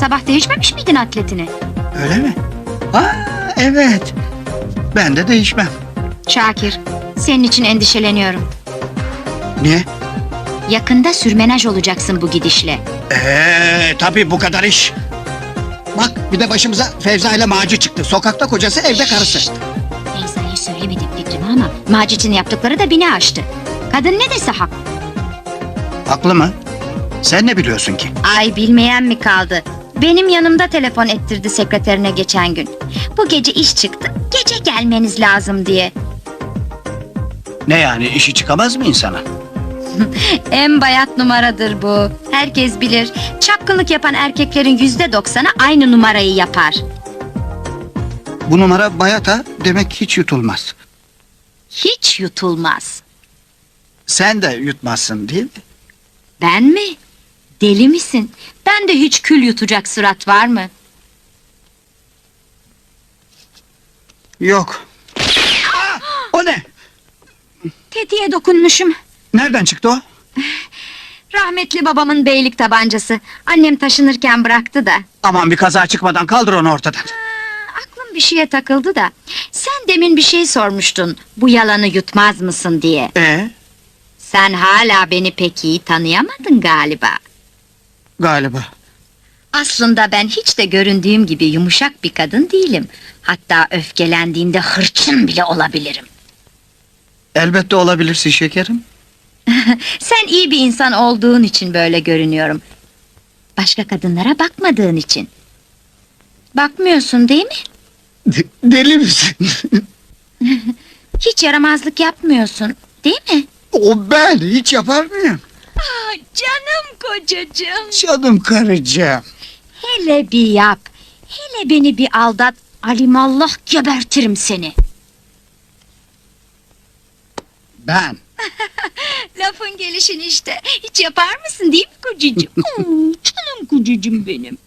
Sabah değişmemiş miydin atletini? Öyle mi? Aa, evet. Ben de değişmem. Şakir, senin için endişeleniyorum. Niye? Yakında sürmenaj olacaksın bu gidişle. Ee, tabii bu kadar iş. Bak bir de başımıza Fevza ile Maci çıktı. Sokakta kocası, evde karısı. Feyza'ya söylemedim fikrimi ama Macit'in yaptıkları da bini aştı. Kadın ne dese hak. Haklı mı? Sen ne biliyorsun ki? Ay bilmeyen mi kaldı? Benim yanımda telefon ettirdi sekreterine geçen gün. Bu gece iş çıktı, gece gelmeniz lazım diye. Ne yani işi çıkamaz mı insana? En bayat numaradır bu. Herkes bilir. Çapkınlık yapan erkeklerin yüzde doksanı aynı numarayı yapar. Bu numara bayat ha demek hiç yutulmaz. Hiç yutulmaz. Sen de yutmazsın değil mi? Ben mi? Deli misin? Ben de hiç kül yutacak surat var mı? Yok. Aa, o ne? Tetiğe dokunmuşum. Nereden çıktı o? Rahmetli babamın beylik tabancası. Annem taşınırken bıraktı da. Aman bir kaza çıkmadan kaldır onu ortadan. Aa, Aklım bir şeye takıldı da. Sen demin bir şey sormuştun. Bu yalanı yutmaz mısın diye. Ee, Sen hala beni pek iyi tanıyamadın galiba. Galiba. Aslında ben hiç de göründüğüm gibi yumuşak bir kadın değilim. Hatta öfkelendiğimde hırçın bile olabilirim. Elbette olabilirsin şekerim. Sen iyi bir insan olduğun için böyle görünüyorum. Başka kadınlara bakmadığın için. Bakmıyorsun değil mi? De- deli misin? Hiç yaramazlık yapmıyorsun, değil mi? o ben hiç yapar mıyım? Canım kocacığım. Canım karıcığım. Hele bir yap. Hele beni bir aldat. Alimallah gebertirim seni. Ben. Lafın gelişin işte. Hiç yapar mısın değil mi kocacığım? Hmm, canım kocacığım benim.